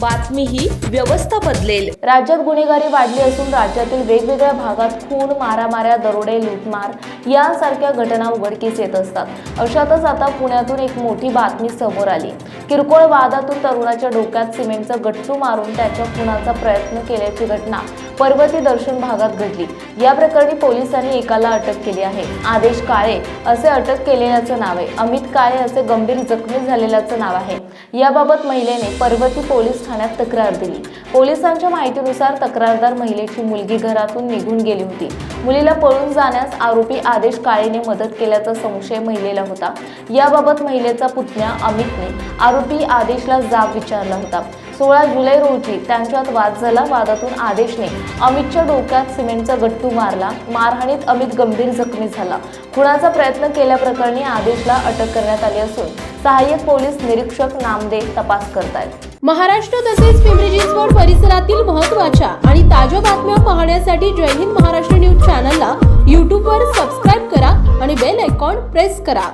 बातमी ही व्यवस्था बदलेल. राज्यात गुन्हेगारी वाढली असून राज्यातील वेगवेगळ्या भागात खून मारामाऱ्या दरोडे लूटमार यासारख्या घटना उघडकीस येत असतात. अशातच आता पुण्यातून एक मोठी बातमी समोर आली. किरकोळ वादातून तरुणाच्या डोक्यात सिमेंटचं गट्टू मारून त्याच्या खुनाचा प्रयत्न केल्याची घटना पर्वती दर्शन भागात घडली. या प्रकरणी पोलिसांनी एकाला अटक केली आहे. आदेश काळे असे अटक केलेल्याचं नाव आहे. अमित काळे असे गंभीर जखमी झालेल्याचं नाव आहे. याबाबत महिलेने पर्वती पोलीस ठाण्यात तक्रार दिली. पोलिसांच्या माहितीनुसार तक्रारदार महिलेची मुलगी घरातून निघून गेली होती. मुलीला पळून जाण्यास आरोपी आदेश काळेने मदत केल्याचा संशय महिलेला होता. याबाबत महिलेचा पुतण्या अमितने आरोपी आदेशला जाब विचारला होता. सोळा जुलै रोजी त्यांच्यात वाद झाला. वादातून आदेशने अमितच्या डोक्यात सिमेंटचा गट्टू मारला. मारहाणीत अमित गंभीर जखमी झाला. खुनाचा प्रयत्न केल्याप्रकरणी आदेशला अटक करण्यात आली असून सहाय्यक पोलीस निरीक्षक नामदेव तपास करतायत. महाराष्ट्र तसेच पिंपरी चिंचवड परिसरातील महत्त्वाच्या आणि ताज्या बातम्या पाहण्यासाठी जय हिंद महाराष्ट्र न्यूज चॅनलला यूट्यूबवर सबस्क्राईब करा आणि बेल आयकॉन प्रेस करा.